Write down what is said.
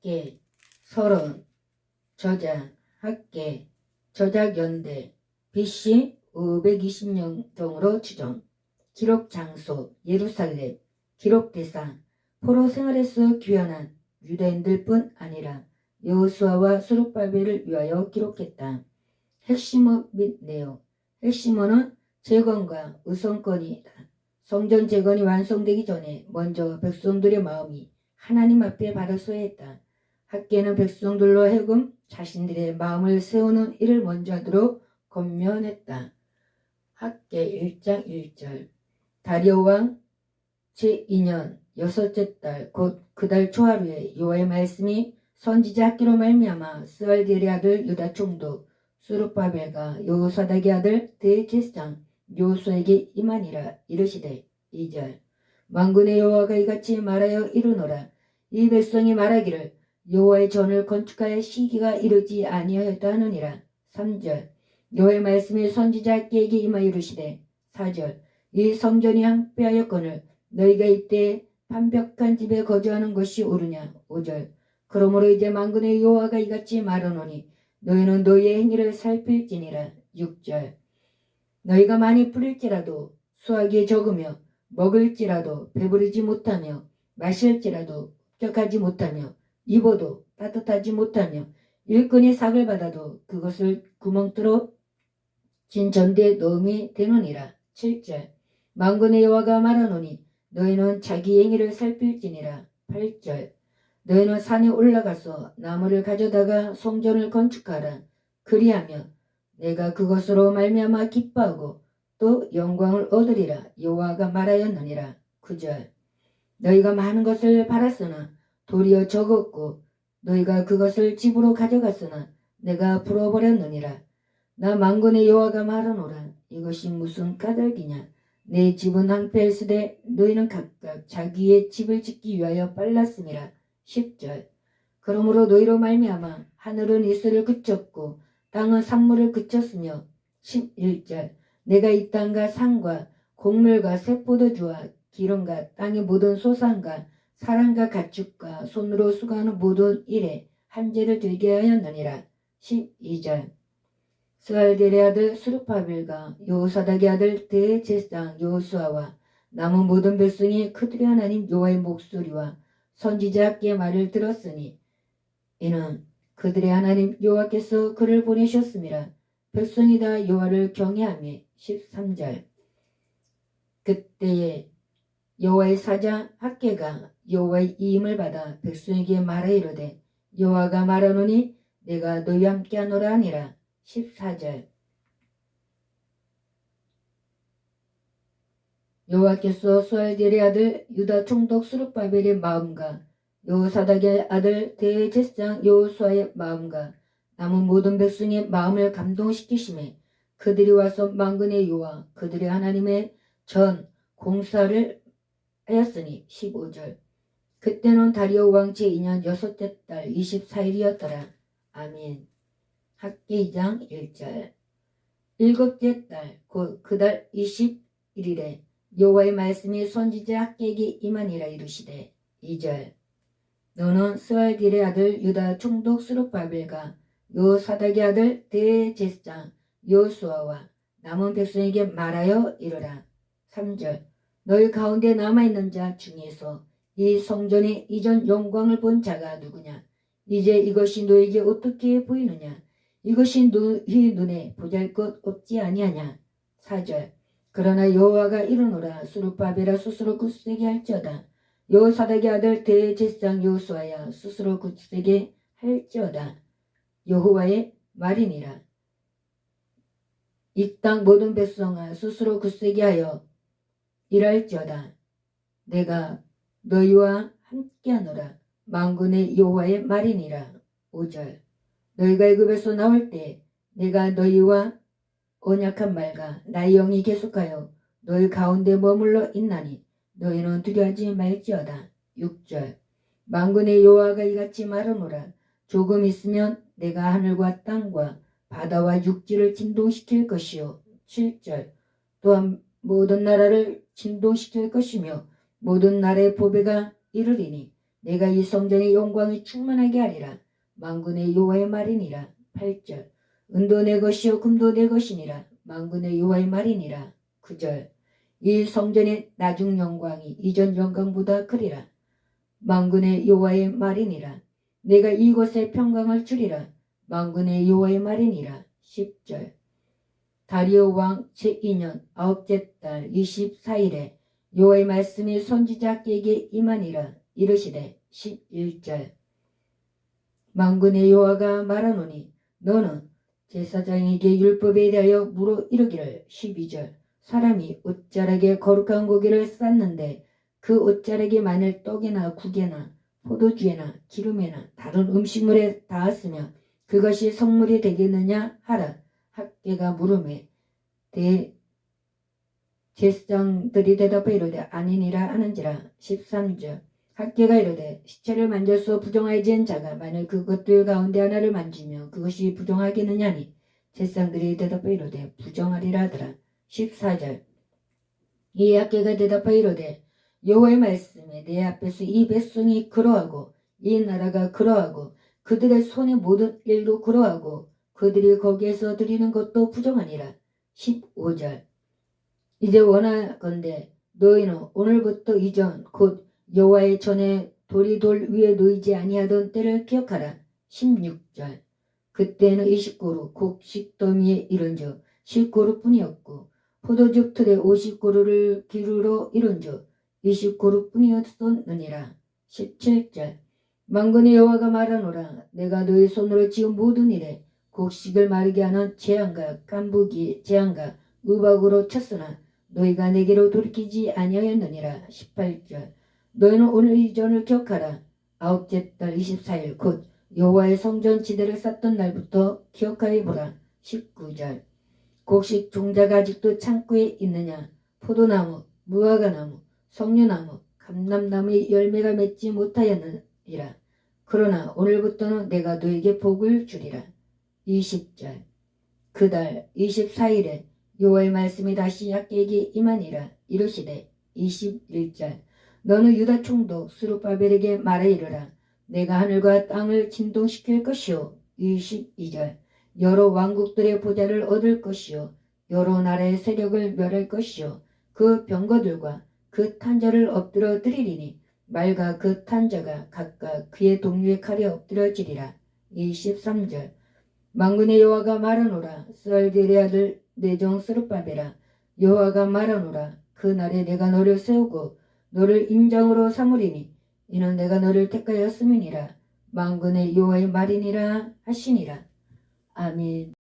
학계, 서론, 저자, 학계, 저작연대, BC 520년 경으로 추정, 기록 장소, 예루살렘, 기록 대상, 포로 생활에서 귀환한 유대인들뿐 아니라 여호수아와 수룹바벨을 위하여 기록했다. 핵심어 및 내용, 핵심어는 재건과 우선권이다. 성전 재건이 완성되기 전에 먼저 백성들의 마음이 하나님 앞에 받았어야 했다. 학계는 백성들로 해금 자신들의 마음을 세우는 일을 먼저 하도록 권면했다. 학계 1장 1절. 다리오 왕 제2년 여섯째 달 곧 그 달 초하루에 여호와의 말씀이 선지자 학기로 말미암아 스알디엘의 아들 유다 총독 수르바벨과 여호사닥의 아들 대제사장 요수에게 임하니라 이르시되 2절. 만군의 여호와가 이같이 말하여 이르노라. 이 백성이 말하기를 여호와의 전을 건축하여 시기가 이르지 아니하였다 하느니라. 3절. 여호와의 말씀이 선지자 학기에게 임하여 이르시되 4절. 이 성전이 항폐하였거늘 너희가 이때 판벽한 집에 거주하는 것이 옳으냐? 5절. 그러므로 이제 만군의 여호와가 이같이 말하노니 너희는 너희의 행위를 살필지니라. 6절. 너희가 많이 뿌릴지라도 수확이 적으며 먹을지라도 배부르지 못하며 마실지라도 흡족하지 못하며 입어도 따뜻하지 못하며 일꾼이 삭을 받아도 그것을 구멍 뚫어 진 전대에 넣음이 되느니라. 7절. 만군의 여호와가 말하노니 너희는 자기 행위를 살필지니라. 8절. 너희는 산에 올라가서 나무를 가져다가 성전을 건축하라. 그리하면 내가 그것으로 말미암아 기뻐하고 또 영광을 얻으리라. 여호와가 말하였느니라. 9절. 너희가 많은 것을 팔았으나 도리어 적었고 너희가 그것을 집으로 가져갔으나 내가 불어버렸느니라. 나 만군의 여호와가 말하노라. 이것이 무슨 까닭이냐? 내 집은 항폐했으되 너희는 각각 자기의 집을 짓기 위하여 빨랐음이라. 10절. 그러므로 너희로 말미암아 하늘은 이슬을 그쳤고 땅은 산물을 그쳤으며 11절. 내가 이 땅과 산과 곡물과 새포도주와 기름과 땅의 모든 소산과 사람과 가축과 손으로 수고하는 모든 일에 한재를 들게 하였느니라. 12절. 스알델의 아들 수르파빌과 요사닥의 아들 대제상 요수아와 남은 모든 백성이 그들의 하나님 여호와의 목소리와 선지자 학기의 말을 들었으니 이는 그들의 하나님 여호와께서 그를 보내셨음이라 백성이 다 여호와를 경외하며 13절. 그때에 여호와의 사자 학계가 여호와의 이임을 받아 백성에게 말하 이르되 여호와가 말하노니 내가 너희와 함께하노라 하니라. 14절. 여호와께서 수알델의 아들 유다 총독 수르바벨의 마음과 여호사닥의 아들 대제사장 여호수아의 마음과 남은 모든 백성의 마음을 감동시키심에 그들이 와서 만군의 여호와 그들의 하나님의 전 공사를 하였으니 15절. 그때는 다리오 왕 제2년 여섯째 달 24일이었더라. 아멘. 학기 2장 1절. 일곱째 달 곧 그달 21일에 여호와의 말씀이 선지자 학계에게 임하니라 이르시되 2절. 너는 스알딜의 아들 유다 총독 수르바벨과 요 사닥의 아들 대제사장 요수아와 남은 백성에게 말하여 이르라. 3절 너희 가운데 남아있는 자 중에서 이 성전의 이전 영광을 본 자가 누구냐? 이제 이것이 너에게 어떻게 보이느냐? 이것이 너희 눈에 보잘것 없지 아니하냐? 4절. 그러나 여호와가 이르노라 수르바벨아 스스로 굳세게 할지어다. 여호사닥의 아들 대제사장 여호수아야 스스로 굳세게 할지어다. 여호와의 말이니라. 이 땅 모든 백성아 스스로 굳세게 하여 일할지어다. 내가 너희와 함께하노라. 만군의 여호와의 말이니라. 5절. 너희가 애굽에서 나올 때 내가 너희와 언약한 말과 나의 영이 계속하여 너희 가운데 머물러 있나니 너희는 두려워하지 말지어다. 6절. 만군의 여호와가 이같이 말하노라. 조금 있으면 내가 하늘과 땅과 바다와 육지를 진동시킬 것이요. 7절. 또한 모든 나라를 진동시킬 것이며 모든 나라의 보배가 이르리니 내가 이 성전의 영광이 충만하게 하리라. 만군의 여호와의 말이니라. 8절 은도 내 것이요 금도 내 것이니라. 만군의 여호와의 말이니라. 9절 이 성전의 나중 영광이 이전 영광보다 크리라. 만군의 여호와의 말이니라. 내가 이곳에 평강을 주리라. 만군의 여호와의 말이니라. 10절 다리오 왕 제2년 아홉째 달 24일에 여호와의 말씀이 선지자에게 임하니라 이르시되 11절. 만군의 여호와가 말하노니 너는 제사장에게 율법에 대하여 물어 이르기를 12절. 사람이 옷자락에 거룩한 고기를 쌌는데 그 옷자락이 만일 떡이나 국에나 포도주에나 기름에나 다른 음식물에 닿았으면 그것이 성물이 되겠느냐 하라 학계가 물음에 대 제사장들이 대답해 이르되 아니니라 하는지라. 13절. 학계가 이르되 시체를 만져서 부정하여진 자가 만일 그것들 가운데 하나를 만지면 그것이 부정하겠느냐니 제사장들이 대답해 이르되 부정하리라 하더라. 14절. 이 학계가 대답하여 이르되 여호와의 말씀에 내 앞에서 이 백성이 그러하고 이 나라가 그러하고 그들의 손의 모든 일도 그러하고 그들이 거기에서 드리는 것도 부정하니라. 15절. 이제 원하건대 너희는 오늘부터 이전 곧 여호와의 전에 돌이 돌 위에 놓이지 아니하던 때를 기억하라. 16절. 그때는 29루 곡 식더미에 이른즉 19루뿐이었고 포도즙 틀에 50그루를 기르러 이른즉 29루뿐이었었느니라. 17절. 만군의 여호와가 말하노라. 내가 너희 손으로 지은 모든 일에 곡식을 마르게 하는 재앙과 깐부기 재앙과 우박으로 쳤으나 너희가 내게로 돌이키지 아니하였느니라. 18절. 너희는 오늘 이 전을 기억하라. 아홉째 달 24일 곧 여호와의 성전 지대를 쌓던 날부터 기억하여 보라. 19절. 곡식 종자가 아직도 창고에 있느냐? 포도나무 무화과나무 석류나무 감람나무의 열매가 맺지 못하였느니라. 그러나 오늘부터는 내가 너에게 복을 주리라 20절. 그달 24일에 여호와의 말씀이 다시 약계에게 임하니라 이르시되 21절. 너는 유다 총독 수르바벨에게 말해 이르라. 내가 하늘과 땅을 진동시킬 것이요. 22절. 여러 왕국들의 보좌를 얻을 것이요. 여러 나라의 세력을 멸할 것이요. 그 병거들과 그 탄자를 엎드려 드리리니 말과 그 탄자가 각각 그의 동료의 칼에 엎드려지리라. 23절 망군의 여호와가 말하노라. 썰디의 아들 내정 스룹바베라. 여호와가 말하노라. 그 날에 내가 너를 세우고 너를 인정으로 삼으리니 이는 내가 너를 택하였음이니라. 망군의 여호와의 말이니라 하시니라. 아멘